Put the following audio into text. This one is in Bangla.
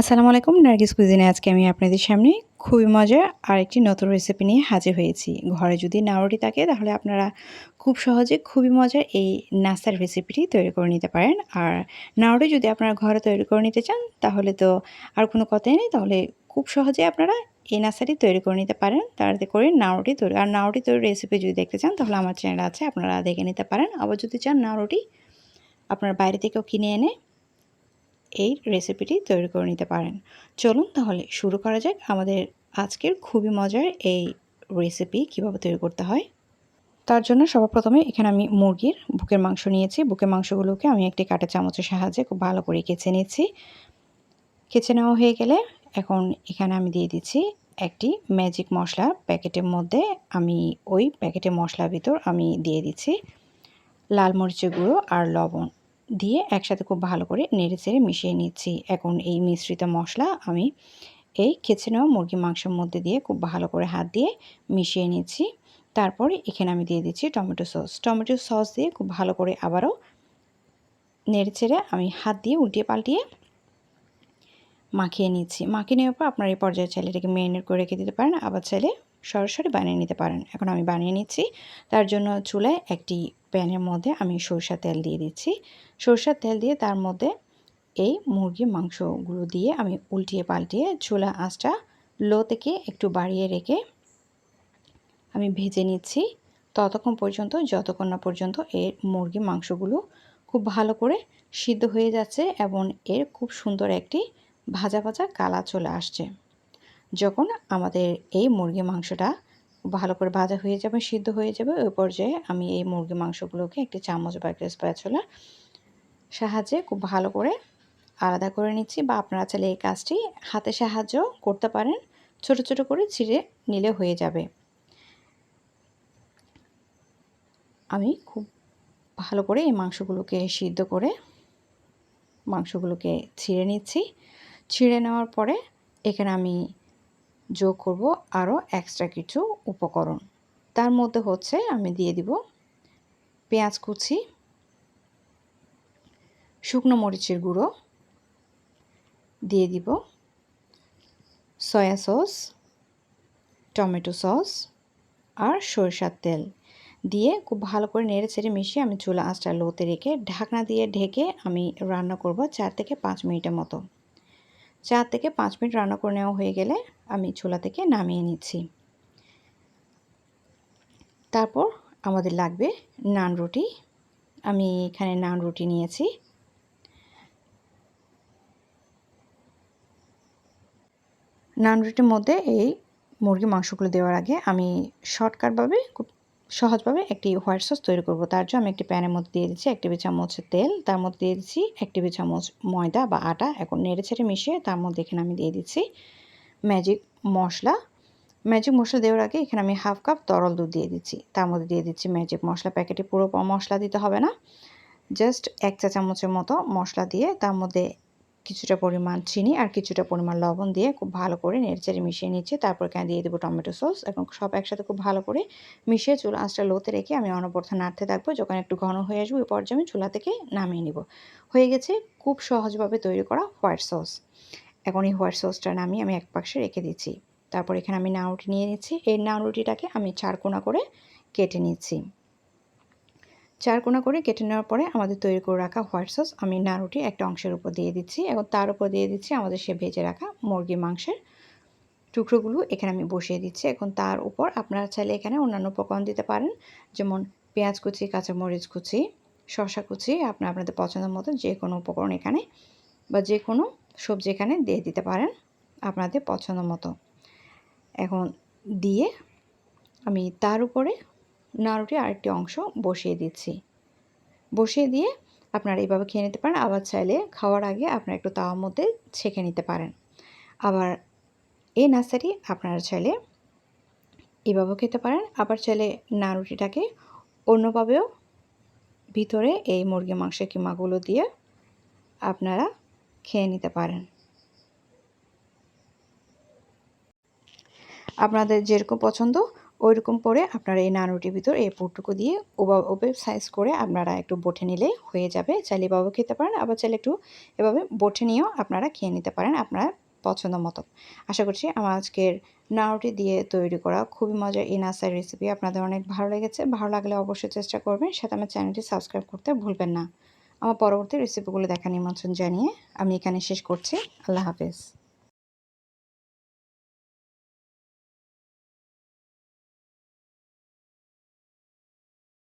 আসসালামু আলাইকুম, নার্গিস কুজিনে আজকে আমি আপনাদের সামনে খুবই মজার আর একটি নতুন রেসিপি নিয়ে হাজির হয়েছি। ঘরে যদি নাওরুটি থাকে, তাহলে আপনারা খুব সহজে খুবই মজার এই নাস্তার রেসিপিটি তৈরি করে নিতে পারেন। আর নাওরুটি যদি আপনারা ঘরে তৈরি করে নিতে চান, তাহলে তো আর কোনো কথাই নেই। তাহলে খুব সহজে আপনারা এই নাস্তাটি তৈরি করে নিতে পারেন। তাড়াতাড়ি করে নাওরুটি তৈরি আর নাওরুটি তৈরি রেসিপি যদি দেখতে চান, তাহলে আমার চ্যানেল আছে, আপনারা দেখে নিতে পারেন। আবার যদি চান নাওরুটি আপনার বাইরে থেকেও কিনে এনে এই রেসিপিটি তৈরি করে নিতে পারেন। চলুন তাহলে শুরু করা যাক আমাদের আজকের খুবই মজার এই রেসিপি কীভাবে তৈরি করতে হয়। তার জন্য সর্বপ্রথমে এখানে আমি মুরগির বুকের মাংস নিয়েছি। বুকের মাংসগুলোকে আমি একটি কাটা চামচের সাহায্যে খুব ভালো করে কেচে নিচ্ছি। কেচে নেওয়া হয়ে গেলে এখন এখানে আমি দিয়ে দিচ্ছি একটি ম্যাজিক মশলা প্যাকেটের মধ্যে। আমি ওই প্যাকেটের মশলার ভিতর আমি দিয়ে দিচ্ছি লাল মরিচের গুঁড়ো আর লবণ। দিয়ে একসাথে খুব ভালো করে নেড়ে চেড়ে মিশিয়ে নিচ্ছি। এখন এই মিশ্রিত মশলা আমি এই খেচে নেওয়া মুরগি মাংসের মধ্যে দিয়ে খুব ভালো করে হাত দিয়ে মিশিয়ে নিচ্ছি। তারপরে এখানে আমি দিয়ে দিচ্ছি টমেটো সস। টমেটো সস দিয়ে খুব ভালো করে আবারও নেড়ে চেড়ে আমি হাত দিয়ে উল্টিয়ে পাল্টিয়ে মাখিয়ে নিচ্ছি। মাখিয়ে নেওয়ার পর আপনার এই পর্যায়ে চাইলে এটাকে মেরিনেট করে রেখে দিতে পারেন। আবার চাইলে সরাসরি বানিয়ে নিতে পারেন। এখন আমি বানিয়ে নিচ্ছি। তার জন্য চুলায় একটি প্যানের মধ্যে আমি সরষা তেল দিয়ে দিচ্ছি। সরষার তেল দিয়ে তার মধ্যে এই মুরগির মাংসগুলো দিয়ে আমি উল্টিয়ে পাল্টিয়ে চুলা আঁচটা লো থেকে একটু বাড়িয়ে রেখে আমি ভেজে নিচ্ছি। ততক্ষণ পর্যন্ত, যতক্ষণ না পর্যন্ত এর মুরগির মাংসগুলো খুব ভালো করে সিদ্ধ হয়ে যাচ্ছে এবং এর খুব সুন্দর একটি ভাজা ভাজা কালা চলে আসছে। যখন আমাদের এই মুরগি মাংসটা ভালো করে ভাজা হয়ে যাবে, সিদ্ধ হয়ে যাবে, ওই পর্যায়ে আমি এই মুরগি মাংসগুলোকে একটি চামচ বা একটা স্প্যাচুলা সাহায্যে খুব ভালো করে আলাদা করে নিচ্ছি বা আপনারা চাইলে এই কাজটি হাতে সাহায্য করতে পারেন। ছোট ছোট করে ছিঁড়ে নিলে হয়ে যাবে। আমি খুব ভালো করে এই মাংসগুলোকে সিদ্ধ করে মাংসগুলোকে ছিঁড়ে নিচ্ছি। ছিঁড়ে নেওয়ার পরে এখানে আমি যোগ করব আরও এক্সট্রা কিছু উপকরণ। তার মধ্যে হচ্ছে আমি দিয়ে দিব পেঁয়াজ কুচি, শুকনো মরিচের গুঁড়ো, দিয়ে দিব সয়া সস টমেটো সস আর সরষার তেল। দিয়ে খুব ভালো করে নেড়ে ছেড়ে মিশিয়ে আমি চুলা আঁচটা লোতে রেখে ঢাকনা দিয়ে ঢেকে আমি রান্না করব চার থেকে পাঁচ মিনিটের মতো। চার থেকে পাঁচ মিনিট রান্না করে নেওয়া হয়ে গেলে আমি চুলা থেকে নামিয়ে নিচ্ছি। তারপর আমাদের লাগবে নান রুটি। আমি এখানে নান রুটি নিয়েছি। নান রুটির মধ্যে এই মুরগি মাংসগুলো দেওয়ার আগে আমি শর্টকাটভাবে খুব সহজভাবে একটি হোয়াইট সস তৈরি করব। তার জন্য আমি একটি প্যানের মধ্যে দিয়ে দিচ্ছি এক টেবিল চামচ তেল, তার মধ্যে দিয়ে দিচ্ছি এক টেবিল চামচ ময়দা বা আটা। এখন নেড়ে ছেড়ে মিশিয়ে তার মধ্যে এখানে আমি দিয়ে দিচ্ছি ম্যাজিক মশলা। ম্যাজিক মশলা দেওয়ার আগে এখানে আমি হাফ কাপ তরল দুধ দিয়ে দিচ্ছি। তার মধ্যে দিয়ে দিচ্ছি ম্যাজিক মশলা প্যাকেটে পুরো মশলা দিতে হবে না। জাস্ট এক চা চামচের মতো মশলা দিয়ে তার মধ্যে কিছুটা পরিমাণ চিনি আর কিছুটা পরিমাণ লবণ দিয়ে খুব ভালো করে নেড়েচেড়ে মিশিয়ে নিচ্ছি। তারপর এখানে দিয়ে দেবো টমেটো সস এবং সব একসাথে খুব ভালো করে মিশিয়ে চুলা আঁচটা লোতে রেখে আমি অনবর্থ নাড়তে থাকব। যখন একটু ঘন হয়ে আসব ওই পর্যায়ে আমি চুলা থেকে নামিয়ে নিব। হয়ে গেছে খুব সহজভাবে তৈরি করা হোয়াইট সস। এখন এই হোয়াইট সসটা নামিয়ে আমি এক পাশে রেখে দিচ্ছি। তারপর এখানে আমি নাউরুটি নিয়ে নিচ্ছি। এই নাউরুটিটাকে আমি চারকোনা করে কেটে নিচ্ছি। চার কোনা করে কেটে নেওয়ার পরে আমাদের তৈরি করে রাখা হোয়াইট সস, আমি নাড়ুটি একটা অংশের উপর দিয়ে দিচ্ছি। এবং তার উপর দিয়ে দিচ্ছি আমাদের সে ভেজে রাখা মুরগি মাংসের টুকরোগুলো এখানে আমি বসিয়ে দিচ্ছি। এখন তার উপর আপনারা চাইলে এখানে অন্যান্য উপকরণ দিতে পারেন, যেমন পেঁয়াজ কুচি, কাঁচামরিচ কুচি শশা কুচি, আপনার আপনাদের পছন্দের মতো যে কোনো উপকরণ এখানে বা যে কোনো সবজি এখানে দিয়ে দিতে পারেন আপনাদের পছন্দ মতো। এখন দিয়ে আমি তার উপরে নাড়ুটি আরেকটি অংশ বসিয়ে দিচ্ছি। বসিয়ে দিয়ে আপনারা এইভাবে খেয়ে নিতে পারেন। আবার চাইলে খাওয়ার আগে আপনারা একটু তাওয়ার মধ্যে ছেঁকে নিতে পারেন। আবার এই নাস্তাটি আপনারা চাইলে এভাবেও খেতে পারেন। আবার চাইলে নাড়ুটিটাকে অন্যভাবেও ভিতরে এই মুরগি মাংসের কিমাগুলো দিয়ে আপনারা খেয়ে নিতে পারেন। আপনাদের যেরকম পছন্দ ওইরকম করে আপনারা এই নানুটির ভিতর এই পুরটুকু দিয়ে ওবা, ওবে সাইজ করে আপনারা একটু বটে নিলে হয়ে যাবে। চাইলে এভাবে খেতে পারেন, আবার চাইলে একটু এভাবে বটে নিয়েও আপনারা খেয়ে নিতে পারেন আপনারা পছন্দ মতো। আশা করছি আমার আজকের নাড়ুটি দিয়ে তৈরি করা খুবই মজার এই নাসার রেসিপি আপনাদের অনেক ভালো লেগেছে। ভালো লাগলে অবশ্যই চেষ্টা করবেন, সাথে আমার চ্যানেলটি সাবস্ক্রাইব করতে ভুলবেন না। আমার পরবর্তী রেসিপিগুলো দেখা নিমন্ত্রণ জানিয়ে আমি এখানে শেষ করছি। আল্লাহ হাফেজ।